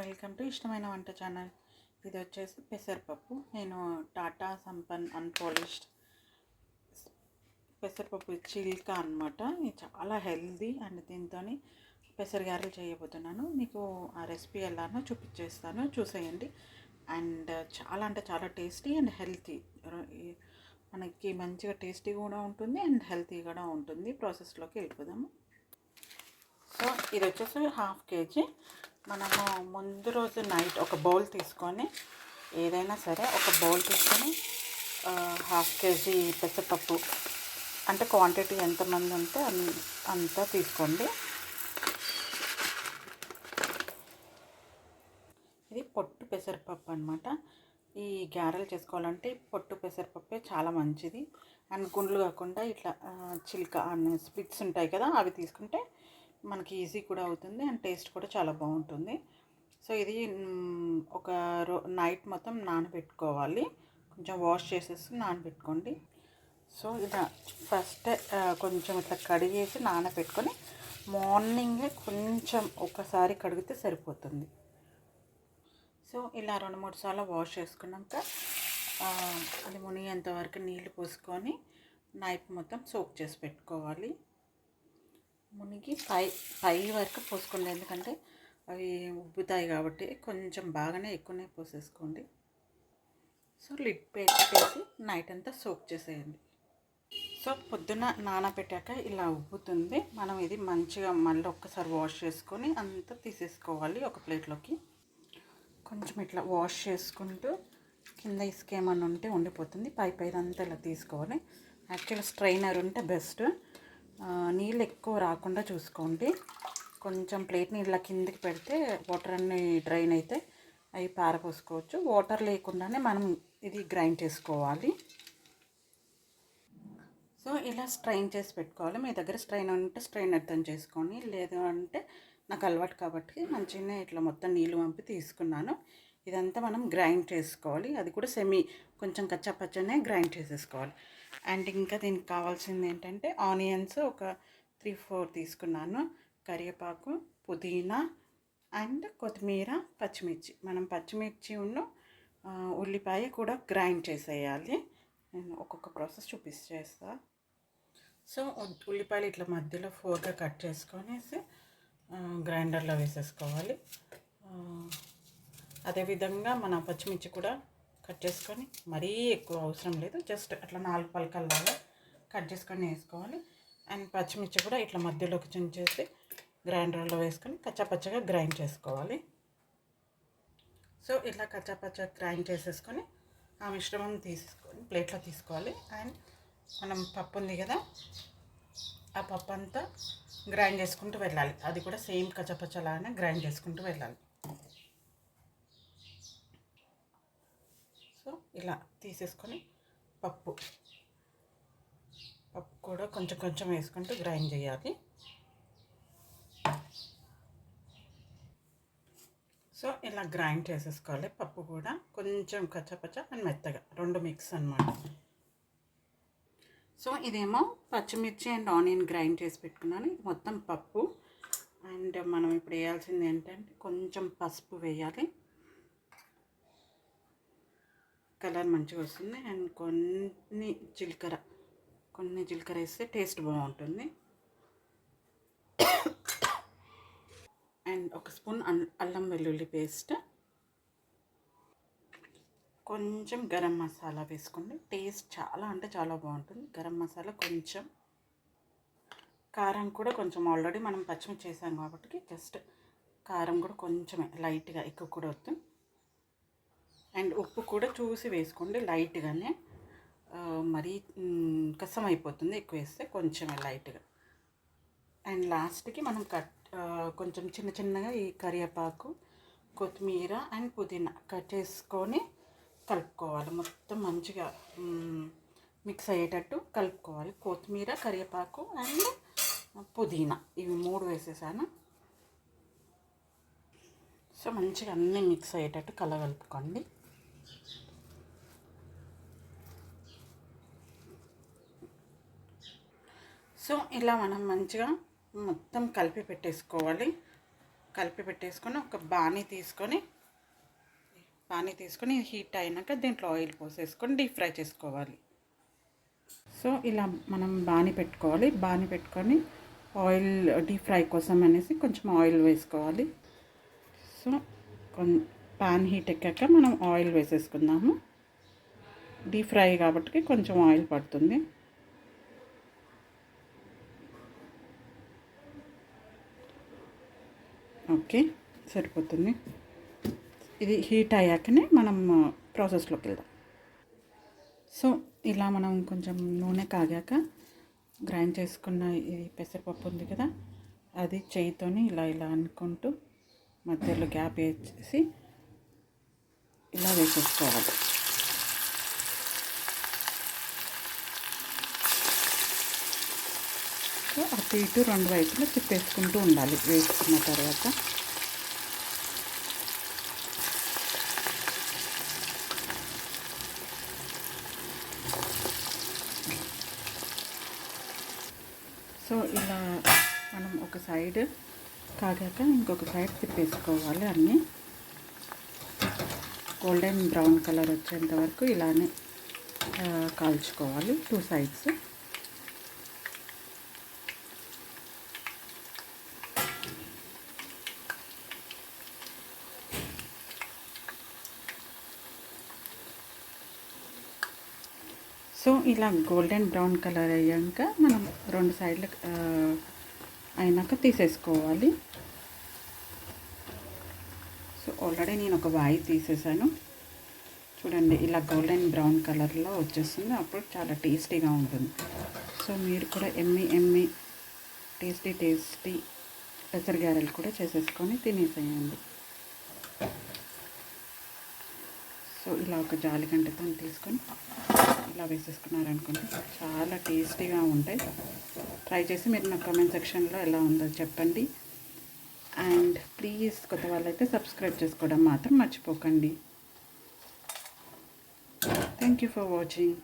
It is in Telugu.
వెల్కమ్ టు ఇష్టమైన వంట ఛానల్. ఇది వచ్చేసి పెసరపప్పు. నేను టాటా సంపన్ అన్పాలిష్డ్ పెసరపప్పు చిల్కా అనమాట ఇది చాలా హెల్దీ అండ్ దీంతో పెసరగారలు చేయబోతున్నాను. మీకు ఆ రెసిపీ ఎలానో చూపించేస్తాను చూసేయండి. అండ్ చాలా అంటే చాలా టేస్టీ అండ్ హెల్తీ. మనకి మంచిగా టేస్టీ కూడా ఉంటుంది అండ్ హెల్తీ కూడా ఉంటుంది. ప్రాసెస్లోకి వెళ్ళిపోదాము. సో ఇది వచ్చేసి హాఫ్ కేజీ మనము ముందు రోజు నైట్ ఒక బౌల్ తీసుకొని ఏదైనా సరే ఒక బౌల్ తీసుకొని హాఫ్ కేజీ పెసరపప్పు అంటే క్వాంటిటీ ఎంతమంది ఉంటే అంతా తీసుకోండి. ఇది పొట్టు పెసరపప్పు అనమాట ఈ గారెలు చేసుకోవాలంటే పొట్టు పెసరపప్పే చాలా మంచిది. అండ్ గుండ్లు కాకుండా ఇట్లా చిలుక అన్న అండ్ ఉంటాయి కదా అవి తీసుకుంటే మనకి ఈజీ కూడా అవుతుంది అండ్ టేస్ట్ కూడా చాలా బాగుంటుంది. సో ఇది ఒక రో నైట్ మొత్తం నానబెట్టుకోవాలి. కొంచెం వాష్ చేసేసి నానబెట్టుకోండి. సో ఇలా ఫస్ట్ కొంచెం ఇట్లా కడిగేసి నానబెట్టుకొని మార్నింగే కొంచెం ఒకసారి కడిగితే సరిపోతుంది. సో ఇలా రెండు మూడు సార్లు వాష్ చేసుకున్నాక అది మునిగేంత వరకు నీళ్ళు పోసుకొని నైట్ మొత్తం సోక్ చేసి పెట్టుకోవాలి. మునిగి పై పై వరకు పోసుకోండి. ఎందుకంటే అవి ఉబ్బుతాయి కాబట్టి కొంచెం బాగానే ఎక్కువనే పోసేసుకోండి. సో లిడ్ పెట్టేసి నైట్ అంతా సోక్ చేసేయండి. సో పొద్దున నానబెట్టాక ఇలా ఉబ్బుతుంది. మనం ఇది మంచిగా మళ్ళీ ఒక్కసారి వాష్ చేసుకొని అంతా తీసేసుకోవాలి ఒక ప్లేట్లోకి. కొంచెం ఇట్లా వాష్ చేసుకుంటూ కింద ఇసుకేమన్నా ఉంటే ఉండిపోతుంది. పై పైన అంతా ఇలా తీసుకోవాలి. యాక్చువల్ స్ట్రైనర్ ఉంటే బెస్ట్. నీళ్ళు ఎక్కువ రాకుండా చూసుకోండి. కొంచెం ప్లేట్ని ఇలా కిందికి పెడితే వాటర్ అన్ని డ్రైన్ అయితే అవి పారపోసుకోవచ్చు వాటర్ లేకుండానే మనం ఇది గ్రైండ్ చేసుకోవాలి. సో ఇలా స్ట్రైన్ చేసి పెట్టుకోవాలి. మీ దగ్గర స్ట్రైన్ ఉంటే స్ట్రైన్ అర్థం చేసుకోండి. లేదు అంటే నాకు అలవాటు కాబట్టి మంచిగానే ఇట్లా మొత్తం నీళ్ళు పంపి తీసుకున్నాను. ఇదంతా మనం గ్రైండ్ చేసుకోవాలి. అది కూడా సెమీ కొంచెం కచ్చా పచ్చనే గ్రైండ్ చేసేసుకోవాలి. అండ్ ఇంకా దీనికి కావాల్సింది ఏంటంటే ఆనియన్స్ ఒక త్రీ ఫోర్ తీసుకున్నాను. కరివేపాకు పుదీనా అండ్ కొత్తిమీర పచ్చిమిర్చి. మనం పచ్చిమిర్చి ఉన్న ఉల్లిపాయ కూడా గ్రైండ్ చేసేయాలి. నేను ఒక్కొక్క ప్రాసెస్ చూపిస్తేస్తా సో ఉల్లిపాయలు ఇట్లా మధ్యలో ఫోర్గా కట్ చేసుకొనేసి గ్రైండర్లో వేసేసుకోవాలి. అదేవిధంగా మన పచ్చిమిర్చి కూడా కట్ చేసుకొని మరీ ఎక్కువ అవసరం లేదు. జస్ట్ అట్లా నాలుగు పలకల్లాగా కట్ చేసుకొని వేసుకోవాలి. అండ్ పచ్చిమిర్చి కూడా ఇట్లా మధ్యలోకి చించేసి గ్రైండర్లో వేసుకొని కచ్చాపచ్చగా గ్రైండ్ చేసుకోవాలి. సో ఇట్లా కచ్చాపచ్చ గ్రైండ్ చేసేసుకొని ఆ మిశ్రమం తీసుకొని ప్లేట్లో తీసుకోవాలి. అండ్ మనం పప్పు ఉంది కదా ఆ పప్పు అంతా గ్రైండ్ చేసుకుంటూ వెళ్ళాలి. అది కూడా సేమ్ కచ్చపచ్చలాగానే గ్రైండ్ చేసుకుంటూ వెళ్ళాలి సో ఇలా తీసేసుకొని పప్పు. పప్పు కూడా కొంచెం కొంచెం వేసుకుంటూ గ్రైండ్ చేయాలి. సో ఇలా గ్రైండ్ చేసేసుకోవాలి. పప్పు కూడా కొంచెం కచ్చపచ్చ అండ్ మెత్తగా. రెండు మిక్స్ అనమాట సో ఇదేమో పచ్చిమిర్చి అండ్ ఆనియన్ గ్రైండ్ చేసి పెట్టుకున్నాను. ఇది మొత్తం పప్పు. అండ్ మనం ఇప్పుడు వేయాల్సింది ఏంటంటే కొంచెం పసుపు వేయాలి. కలర్ మంచిగా వస్తుంది. అండ్ కొన్ని జీలకర్ర కొన్ని జీలకర్ర వేస్తే టేస్ట్ బాగుంటుంది. అండ్ ఒక స్పూన్ అల్- అల్లం వెల్లుల్లి పేస్ట్. కొంచెం గరం మసాలా వేసుకోండి. టేస్ట్ చాలా అంటే చాలా బాగుంటుంది. గరం మసాలా కొంచెం కారం కూడా కొంచెం ఆల్రెడీ మనం పచ్చిమిర్చి చేసాం కాబట్టి జస్ట్ కారం కూడా కొంచెమే లైట్గా ఎక్కువ కూడా వద్దు. అండ్ ఉప్పు కూడా చూసి వేసుకోండి లైట్గానే. మరీ కసం అయిపోతుంది. ఎక్కువ వేస్తే కొంచెం లైట్గా. అండ్ లాస్ట్కి మనం కట్ కొంచెం చిన్న చిన్నగా ఈ కరివేపాకు కొత్తిమీర అండ్ పుదీనా కట్ చేసుకొని కలుపుకోవాలి. మొత్తం మంచిగా మిక్స్ అయ్యేటట్టు కలుపుకోవాలి. కొత్తిమీర కరివేపాకు అండ్ పుదీనా. ఇవి మూడు వేసేసాను. సో మంచిగా అన్నీ మిక్స్ అయ్యేటట్టు కలగలుపుకోండి. సో ఇలా మనం మంచిగా మొత్తం కలిపి పెట్టేసుకోవాలి. కలిపి పెట్టేసుకొని ఒక బాణీ తీసుకొని బాణీ తీసుకొని హీట్ అయినాక దీంట్లో ఆయిల్ పోసేసుకొని డీప్ ఫ్రై చేసుకోవాలి. సో ఇలా మనం బాణీ పెట్టుకోవాలి. బాణీ పెట్టుకొని ఆయిల్ డీప్ ఫ్రై కోసం అనేసి కొంచెం ఆయిల్ వేసుకోవాలి. సో కొన్ పాన్ హీట్ ఎక్కాక మనం ఆయిల్ వేసేసుకుందాము. డీప్ ఫ్రై కాబట్టి కొంచెం ఆయిల్ పడుతుంది. ఓకే సరిపోతుంది. ఇది హీట్ అయ్యాకనే మనం ప్రాసెస్లోకి వెళ్దాం. సో ఇలా మనం కొంచెం నూనె కాగాక గ్రైండ్ చేసుకున్న ఇది పెసరపప్పు ఉంది కదా అది చేయితోని ఇలా ఇలా అనుకుంటూ మధ్యలో గ్యాప్ వేసి ఇలా వేసేసుకోవాలి. సో అటు ఇటు రెండు వైపులు తిప్పేసుకుంటూ ఉండాలి వేసుకున్న తర్వాత. సో ఇలా మనం ఒక సైడ్ కాగాక ఇంకొక సైడ్ తిప్పేసుకోవాలి అన్నీ. గోల్డెన్ బ్రౌన్ కలర్ వచ్చేంత వరకు ఇలానే కాల్చుకోవాలి టూ సైడ్స్. సో ఇలా గోల్డెన్ బ్రౌన్ కలర్ అయ్యాక మనం రెండు సైడ్లు అయినాక తీసేసుకోవాలి. ఆల్రెడీ నేను ఒక వాయి తీసేసాను. చూడండి ఇలా గోల్డెన్ బ్రౌన్ కలర్లో వచ్చేస్తుంది. అప్పుడు చాలా టేస్టీగా ఉంటుంది. సో మీరు కూడా ఎమ్మి ఎమ్మి టేస్టీ టేస్టీ పెసరగారెలు కూడా చేసేసుకొని తినేసేయండి. సో ఇలా ఒక జాలిగంటతో తీసుకొని ఇలా వేసేసుకున్నారనుకోండి చాలా టేస్టీగా ఉంటాయి. ట్రై చేసి మీరు నా కామెంట్ సెక్షన్లో ఎలా ఉందో చెప్పండి. అండ్ ప్లీజ్ కొత్త వాళ్ళైతే సబ్స్క్రైబ్ చేసుకోవడం మాత్రం మర్చిపోకండి. Thank you for watching